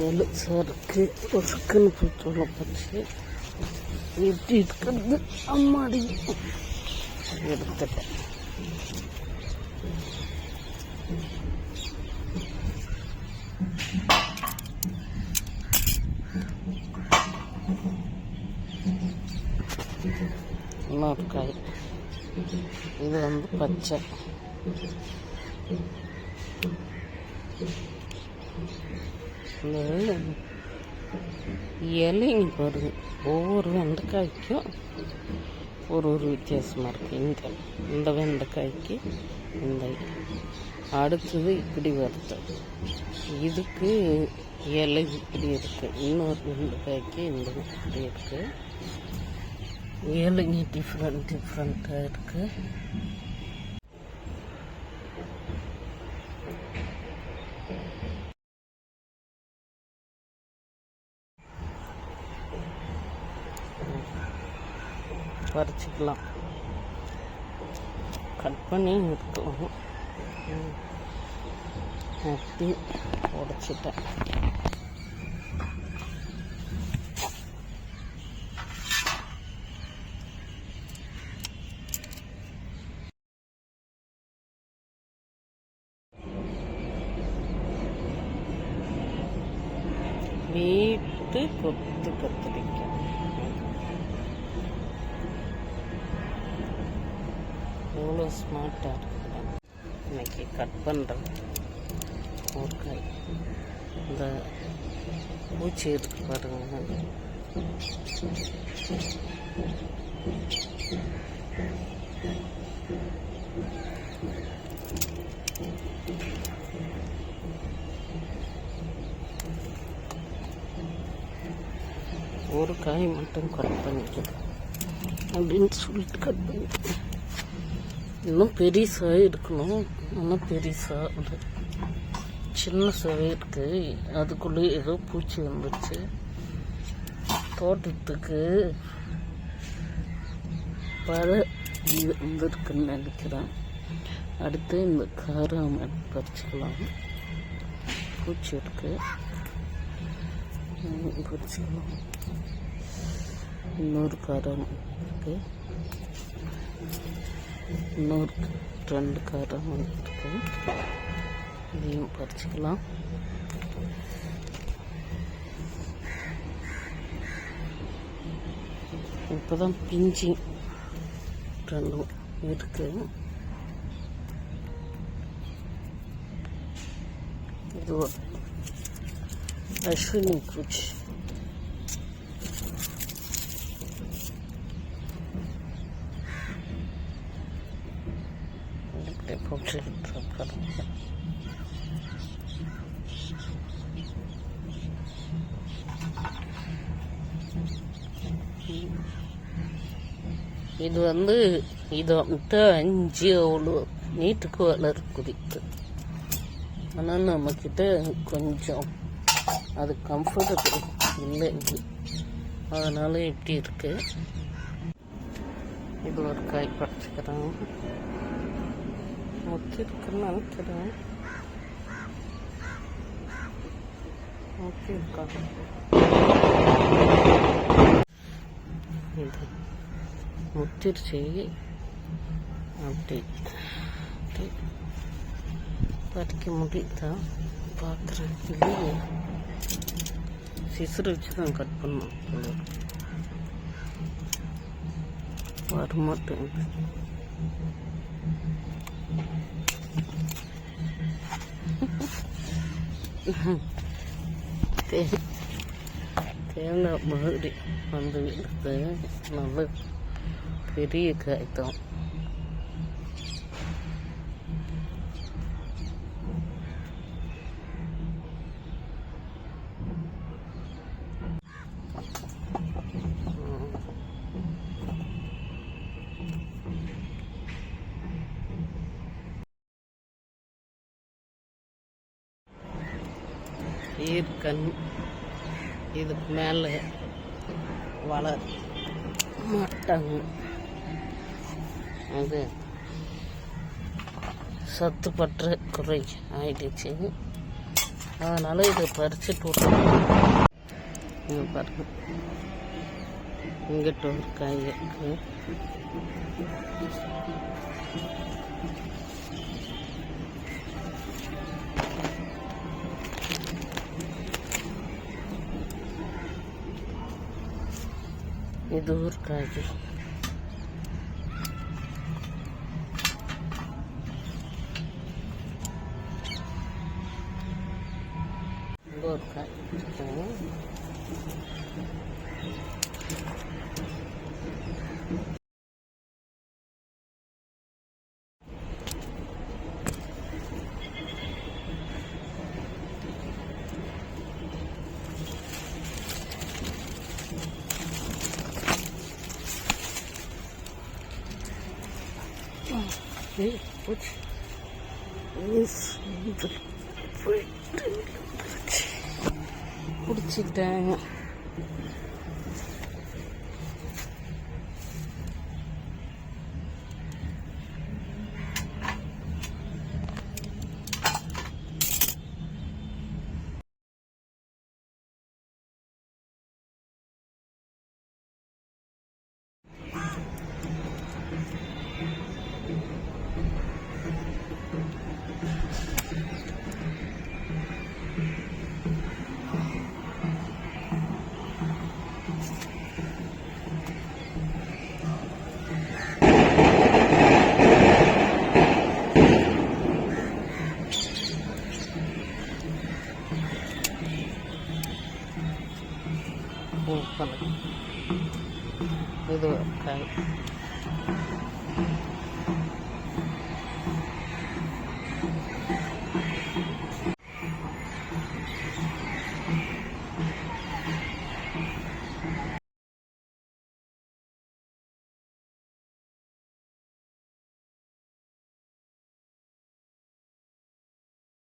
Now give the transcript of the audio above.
ஏழு சருக்கு ஒசுக்குன்னு பூச்சோள போச்சு எப்படி இருக்கிறது அம்மாடி எடுத்துட்டேன் இன்னொரு காய் இது வந்து பச்சை இந்த இலைங்க பாருங்க. ஒவ்வொரு வெண்டைக்காய்க்கும் ஒரு ஒரு வித்தியாசமாக இருக்குது இந்த இந்த வெண்டைக்காய்க்கு இந்த அடுத்தது இப்படி வருது. இதுக்கு இலை இப்படி இருக்குது இன்னொரு வெண்டைக்காய்க்கு இந்த இப்படி இருக்குது இலைங்க டிஃப்ரெண்ட் டிஃப்ரெண்ட்டாக இருக்குது பறிச்சிக்கலாம். கட் பண்ணி இருக்கலாம் நட்டி அப்படி உடச்சிட்டேன். வீட்டு கொத்து கத்திரிக்காய் எவ்வளோ ஸ்மார்ட்டாக இருக்குது இன்னைக்கு கட் பண்ணுறேன் ஊர்காய் இந்த பூச்சி இருக்கு பாருங்க. ஒரு காய் மட்டும் கட் பண்ணிக்கலாம் அப்படின்னு சொல்லிட்டு கட் பண்ணிக்கலாம் இன்னும் பெருசாக இருக்கணும் இன்னும் பெருசாக அது சின்ன சுவை இருக்கு. அதுக்குள்ளே ஏதோ பூச்சி வந்துடுச்சு தோட்டத்துக்கு பல இது வந்திருக்குன்னு நினைக்கிறேன். அடுத்து இந்த காரம் பறிச்சுக்கலாம். பூச்சி இருக்கு. பறிச்சுக்கலாம். இன்னொரு காரம் இருக்கு. இன்னொரு ரெண்டு காரம் வந்துருக்கு இதையும் பறிச்சுக்கலாம் இப்போதான் பிஞ்சி. ரெண்டும் இருக்கு இது ஒரு அஸ்வினி குச்சி. இப்படி போட்டு பாருங்க இது வந்து இது வந்துட்டு அஞ்சு அவ்வளோ நீட்டுக்கு வளர்க்குது ஆனால் நம்மக்கிட்ட கொஞ்சம் அது கம்ஃபர்டபுள் இல்லை. இது அதனால இப்படி இருக்கு. இது ஒரு காய் பறிச்சுக்கிறேன். ஒத்திருக்குன்னு நினைக்கிறேன் ஓகே இருக்கா இது முத்திருச்சு அப்படி அப்படி பறிக்க முடியுதா பார்க்குறேன் இல்லையே சிசுறு வச்சு தான் கட் பண்ணோம் வரமாட்டேங்குது தேங்காய் மாதிரி வந்து நல்ல பெரிய காய் ஈர்க்கண் இதுக்கு மேலே வளர் மட்டங்க. அது சத்து பற்ற குறை ஆயிடுச்சு. அதனால் இதை பறிச்சுட்டு விட்டோம் பாருங்க. இங்கிட்ட ஒரு காய் இருக்கு. இது ஒரு காய் இங்க ஒரு காய் இருக்கு. ஏய், 我看了，那个还。